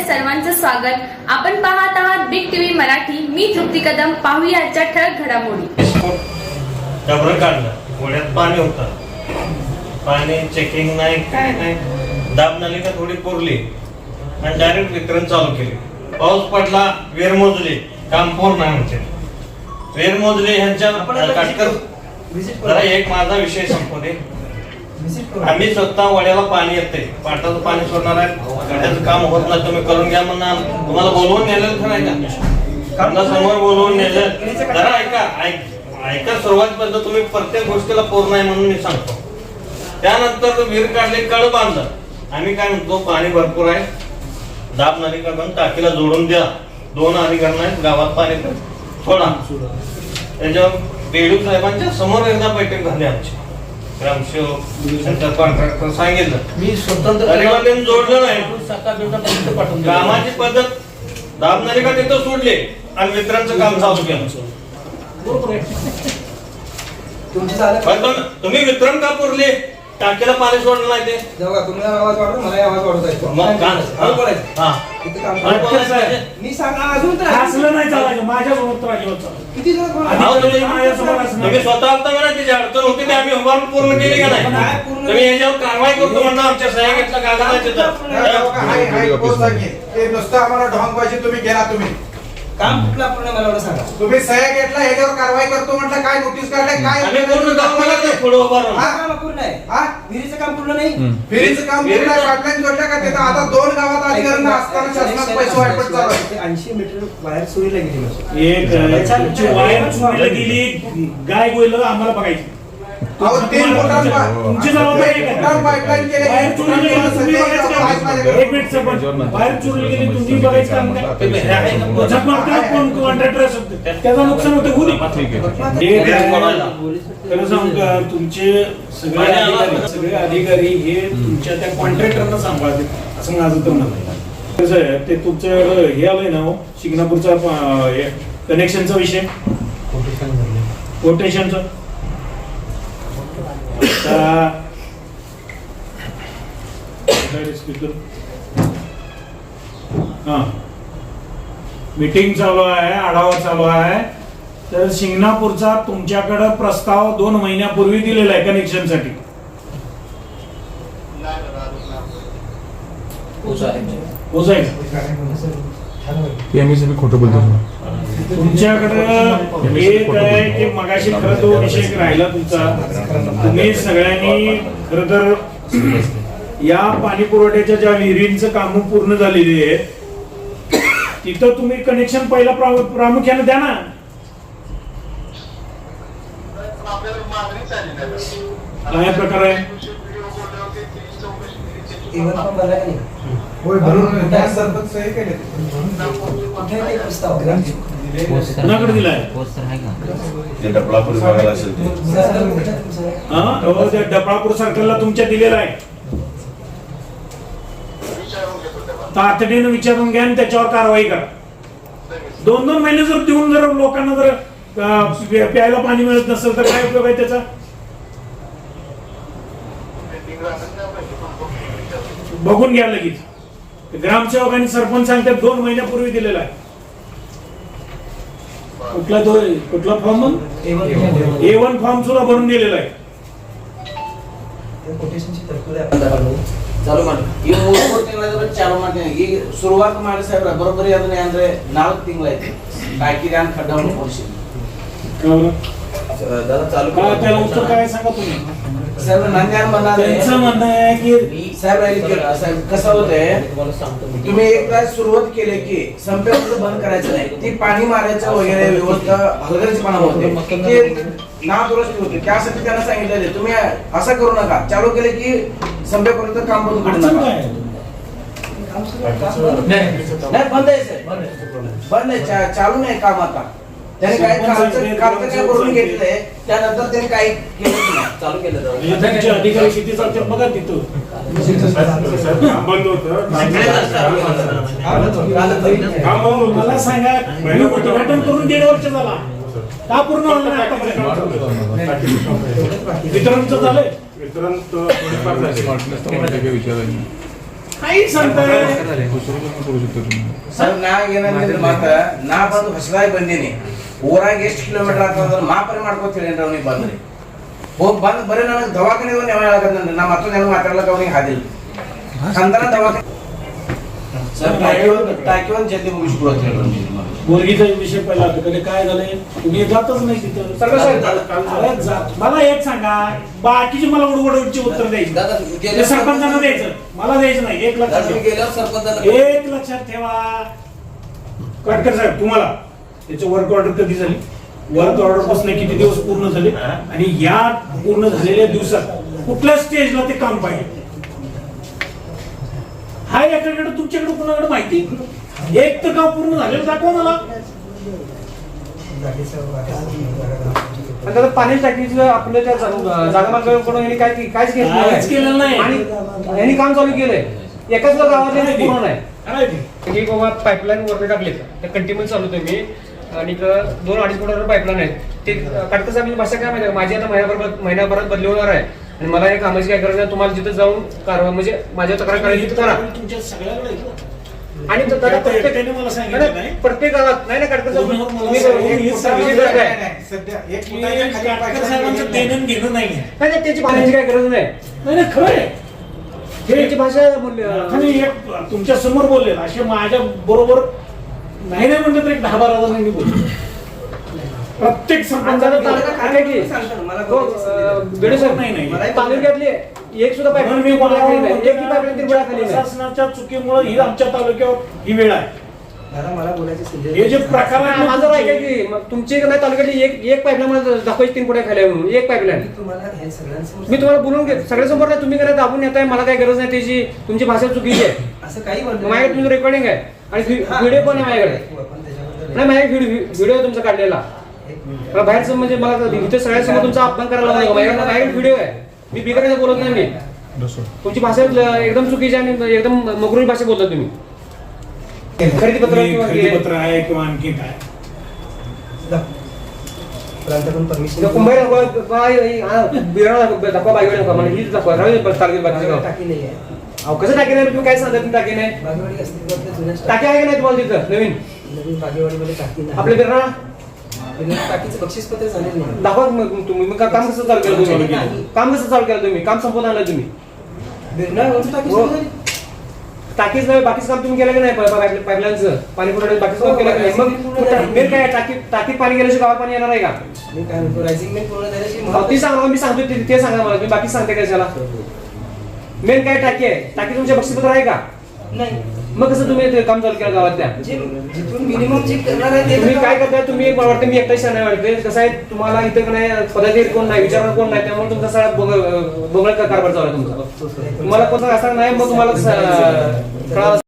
आपल्या सर्वांचं स्वागत. आपण पाहत आहात बिग टीव्ही मराठी. मी तृप्ती कदम. पाहूया आजच्या ठळक घडामोडी. डबरं काढलं. गोळ्यात पाणी होतं. पाणी चेकिंग नाही काय नाही. दाब नलिका थोडी पुरली. आणि डायरेक्ट वितरण चालू केले. पाऊस पडला वेर मोजले. काम पूर्ण आमचे. वेर मोजले ह्यांच्या एक माझा विषय संपू दे आम्ही स्वतः वड्याला पाणी येते पाटाचं पाणी सोडणार आहे. गड्याचं काम होत नाही तुम्ही करून घ्या म्हणून तुम्हाला बोलवून नेलं खरं आहे का? समोर बोलवून नेलं जरा ऐका ऐका सुरुवात तुम्ही प्रत्येक गोष्टीला पूर्ण आहे म्हणून मी सांगतो. त्यानंतर विहीर काढले कळ बांधलं. आम्ही काय म्हणतो पाणी भरपूर आहे. दाब नदी पण टाकीला जोडून द्या. दोन अधिकारी आहेत गावात पाणी सोडा. त्याच्यावर बेडू साहेबांच्या समोर एकदा बैठक झाली आमची. ग्रामसेवक कॉन्ट्रॅक्टर सांगितलं. मी स्वतंत्र तरी पण त्यांनी जोडलं नाही. सकाळ पाठवून दिलं. कामाची पद्धत दाब नलिका तिथं सोडले? आणि मित्रांचं काम चालू केलं. बरोबर आहे. तुमची झालं पण तुम्ही वितरण का पुरले टाकीला पाणी सोडलं नाही ते. जेव्हा तुम्ही आवाज वाढवा मला आवाज वाढवता मग का हळू बोलायचं. हा. किती काम हळू बोलायचं पाहिजे. मी सांगा अजून तर. असलं नाही चालायचं माझ्या तर अजिबात चालायचं. किती जण बोला अहो, तुम्ही माझ्यासमोर असणार. तुम्ही स्वतः आता म्हणा तिची अडचण होती ते आम्ही पूर्ण केली का नाही? नाही, पूर्ण तुम्ही याच्यावर कारवाई करतो म्हणणं आमच्या सह्या घेतल्या कागदाच्या तर? हाय हाय पोस्ट आहे. ते नुसतं आम्हाला ढॉंग पाहिजे तुम्ही गेला तुम्ही. काम कुठलं पूर्ण मला एवढं सांगा तुम्ही सह्या घेतला ह्याच्यावर कारवाई करतो म्हटलं काय नोटीस काढले काय आम्ही पूर्ण काम ते हा? पूर्ण आहे हा? विहिरीचं काम पूर्ण नाही फिरीचं काम जोडल्या का तिथं आता दोन गावात अधिकाऱ्यांना असताना शासनात पैसे वाटप चालू आहे ऐंशी मीटर बाहेर चोरीला गेली म्हणजे. एक अं, तुमची वायर चोरीला गेली गाय गोयलं आम्हाला बघायची तुमची जबाबदारी. एक मिनिट बाहेर चोरीला गेली तुम्ही बघायचं काम काय झकमारताना कोण कॉन्ट्रॅक्टर असेल ते. त्याचं नुकसान होतं होऊ दे. हे काय, खरं सांगू का तुमचे सगळे अधिकारी सगळे अधिकारी हे तुमच्या त्या कॉन्ट्रॅक्टरना सांभाळतात असं माझं तर आहे. कसं आहे ते तुमचं हे आलंय ना हो, शिंगणापूरचा कनेक्शनचा विषय? कोटेशनचा हा. मीटिंग चालू आहे आढावा चालू आहे. तर शिंगणापूरचा तुमच्याकडे प्रस्ताव दोन महिन्यापूर्वी दिलेला आहे कनेक्शनसाठी. पोचायचं पीएमएस मी खोटं बोलतो. तुमच्याकडं एक आहे की मगाशी खरं तो विषय राहिला तुमचा. तुम्ही सगळ्यांनी खर तर या पाणी पुरवठ्याच्या ज्या विहिरींचं काम पूर्ण झालेली आहेत तिथं तुम्ही कनेक्शन पहिला प्रामु- प्रामुख्याने द्या ना. काय प्रकार आहे? इव्हन पण भरला का नाही. होय भरून त्या सरपंच सही केले कुठे ते प्रस्ताव कुणाकडे दिलाय? ते डबळापूर विभागाला असेल ते. सर, कुठे आहे तुमचं? हा? हो, त्या सर्कलला तुमच्या दिलेला आहे. तातडीनं विचारून घ्या आणि त्याच्यावर कारवाई करा. दोन दोन महिने जर देऊन जर लोकांना जर अं, प्यायला पाणी मिळत नसेल तर काय उपयोग आहे त्याचा? बघून घ्या लगेच ग्रामसेवक आणि सरपंच सांगतात दोन महिन्यापूर्वी दिलेला आहे कुठला तो कुठला फॉर्म A1 ए वन फॉर्म सुद्धा भरून दिलेला आहे त्या quotationची तरतूद आहे आपण दाखवली. ಚಾಲು ಮಾಡಿ ಈ ಮೂರು ತಿಂಗಳ ಚಾಲು ಮಾಡ್ತೀನಿ ಈಗ ಶುರುವಾತ್ ಮಾಡಿ ಸಾಹೇಬ್ರ ಬರೋಬ್ಬರಿ ಅದನ್ನ ಅಂದ್ರೆ ನಾಲ್ಕು ತಿಂಗಳಾಯ್ತು ಕಾಯ್ಕಿರಿ ಅಂತ ಖಡ್ಡವನ್ನು ಕೊಡಿಸಿದ್ವಿ कळलं? दादा चालू काय त्याला उत्तर काय सांगा तुम्ही साहेब नंद्यान त्यांचं म्हणणं आहे की साहेब राहिले की साहेब कसं होतंय तुम्ही एकदा सुरुवात केली की संपेपर्यंत बंद करायचं नाही ती पाणी मारायचं वगैरे व्यवस्था हलगर्जीपणा होते ते नादुरुस्ती होते त्यासाठी त्यांना सांगितलेले तुम्ही असं करू नका चालू केले की संपेपर्यंत काम बंद करू अडचण नका आहे? नाही बंद आहे साहेब बंद आहे चा- चालू नाही काम आता त्याने काय करून घेतलंय त्यानंतर त्याने काही चालू केलं जाऊ तुमचे अधिकारी किती चालतात मला सांगा मी उद्घाटन करून दीड वर्ष झाला. का पूर्ण होणार नाही झालंय? वितरण तर थोडेफार झाले. काही सांगताय? करू शकतो तुम्ही. ना येणार नाही माता ना पण हसलाय बंदीने. ಊರಾಗ ಎಷ್ಟು ಕಿಲೋಮೀಟರ್ ಆಗ್ತದ ಮಾಪರಿ ಮಾಡ್ಕೋತ ಹೇಳೇನ್ರಿ ಅವ್ನಿಗೆ ಬಂದ್ರಿ ಹೋಗ್ ಬಂದ್ ಬರೀ ನನಗೆ ದವಾಖಾನೆ ಒಂದು ಯಾವ ಹೇಳಕತ್ತಂದ್ರೆ ನಾ ಮತ್ತೊಂದು ಏನು ಮಾತಾಡ್ಲಕ್ಕ ಅವ್ನಿಗೆ ಹಾದಿಲ್ಲ ಅಂತಾನೆ ದವಾಖಾನೆ सर टाकी टाकी ಒಂದು जल्दी ಮುಗಿಸ್ಕೊಡೋದು ಹೇಳ್ರಿ ನೀವು ಮೊದಲು. मुलगीचा विषय पहिला होता कधी काय झालंय तुम्ही जातच नाही तिथं सगळं साहेब, अरे जा- मला एक सांगा बाकीची मला उडवडची उत्तर द्यायची दादा, ते गेल्या सरपंचांना द्यायचं मला द्यायचं नाही एक लक्षात तुम्ही ठेवा. गेल्यावर सरपंचाला एक लक्षात ठेवा कटकर साहेब तुम्हाला त्याची वर्क ऑर्डर कधी झाली? वर्क ऑर्डरपासून किती दिवस पूर्ण झाले? आणि या पूर्ण झालेल्या दिवसात कुठल्या स्टेजला ते काम पाहिजे हा याच्याकडे तुमच्याकडे कुणाकडे माहिती? एक तर काम पूर्ण झालेलं दाखवा मला. त्याला पाणी टाकीचं आपलं त्या जागा मालकाकडून यांनी काय काहीच केलेलं नाही. आणि यांनी काम चालू केलंय. एकाच गावात पूर्ण नाही. बाबा पाईपलाईन वरती टाकले ते कंटिन्यू चालू तुम्ही आणि दोन अडीच फुटावर पाईपलाईन आहेत. ते काटकर साहेब भाषा काय माहिती आहे? माझी आता महिनाभर महिनाभरात बदली होणार आहे. आणि मला हे कामाची काय गरज नाही तुम्हाला जिथे जाऊन कारवा म्हणजे माझ्या तक्रार करायची तिथे करा. तुमच्या सगळ्याकडे आहे? आणि प्रत्येक त्याने मला सांगितलं नाही, नाही. नाही, प्रत्येक गावात नाही ना काटकर हे? नाही, साहेबांचं आहे त्याची पाण्याची काय गरज नाही. खरं आहे. त्याची भाषा तुमच्यासमोर बोलले असे माझ्या बरोबर नाही नाही म्हणलं तर एक दहा बारा जणांनी बोलले प्रत्येक सरपंचाला नाही, नाही. तालुक्यातली एक सुद्धा म्हणून मी पाईपलाईन मला खाली नाही एक पाईपलाईन तिरबळा खाली नाही. प्रशासनाच्या चुकीमुळे ही आमच्या तालुक्यावर ही वेळ आहे. दादा मला बोलायची संधी हे जे प्रकार आहेत ना माझं तुमचे- ऐका की मग तुमची नाही तालुक्यातली एक एक पाईपलाईन मला दाखवायची तीन पुढे खाली आहे म्हणून एक पाईपलाईन मी तुम्हाला हे सगळ्यांसमोर मी तुम्हाला बोलून घेत सगळ्यासमोर नाही तुम्ही काय दाबून येताय मला काय गरज नाही त्याची तुमची भाषा चुकीची आहे. असं काही माझ्याकडे तुमचं रेकॉर्डिंग आहे. आणि व्हिडिओ पण आहे माझ्याकडे. नाही माझ्याकडे व्हिडिओ तुमचा काढलेला. मला बाहेरचं म्हणजे मला इथे सगळ्यासमोर तुमचा अपमान करायला लागला. माझ्याकडे माझ्याकडे व्हिडिओ आहे. मी बिगर बोलत नाही मी. तुमची भाषा एकदम चुकीची आणि एकदम मगरूर भाषा बोलता तुम्ही. खरेदी पत्र खरेदी पत्र आहे किंवा आणखी काय? प्रांताकडून परमिशन बा- हा, बिराणा दाखवा दाखवा बागेवाडी दाखवा मला हीच दाखवा राहू दे तालुक्यात बाकीचं गाव. टाकी नाही आहे अहो कसं टाकी नाही तुम्ही काय सांगता तुम्ही टाकी नाही बागेवाडी अस्तित्वातल्या जुन्या टाकी आहे का नाही तुम्हाला तिथं नवीन नवीन बागेवाडीमध्ये टाकी नाही आपल्या बिराणा आपल्याला टाकीचं बक्षीसपत्र झालेलं नाही दाखवा मग तुम्ही मग काम कसं चालू केलं तुम्ही. काम कसं चालू केलं तुम्ही काम संपवून आणलं तुम्ही बिरणावरून टाकी हो. सुरू झाली. टाकीच नाही बाकीचं काम तुम्ही केलं की नाही? पाईपलाईनचं. पाणी पुरवठ्याचं बाकीचं काम केलं की नाही? मग मेन काय टाकी टाकीत पाणी गेल्याशिवाय गावात पाणी येणार आहे का? मी काय म्हणतो रायझिंग मेन पूर्ण झाल्याची अहो, ती सांगा मी सांगतो ते- सांगा मला. तुम्ही बाकी सांगते का त्याला मेन काय टाकी आहे? टाकी तुमच्या बक्षीपत्र आहे का? नाही. मग कसं तुम्ही ते काम चालू केलं गावात त्या जे जिथून मिनिमम जे करणार आहे ते तुम्ही काय करताय तुम्ही मला वाटतं मी एकटाच शाणा वाटते. कसं आहे तुम्हाला इथं का नाही पदाधिकारी कोण नाही विचारणार कोण नाही त्यामुळे तुमचा सगळा बोगळ बोगळ कारभार चालू आहे तुमचा. तुम्हाला कोण असं नाही मग तुम्हाला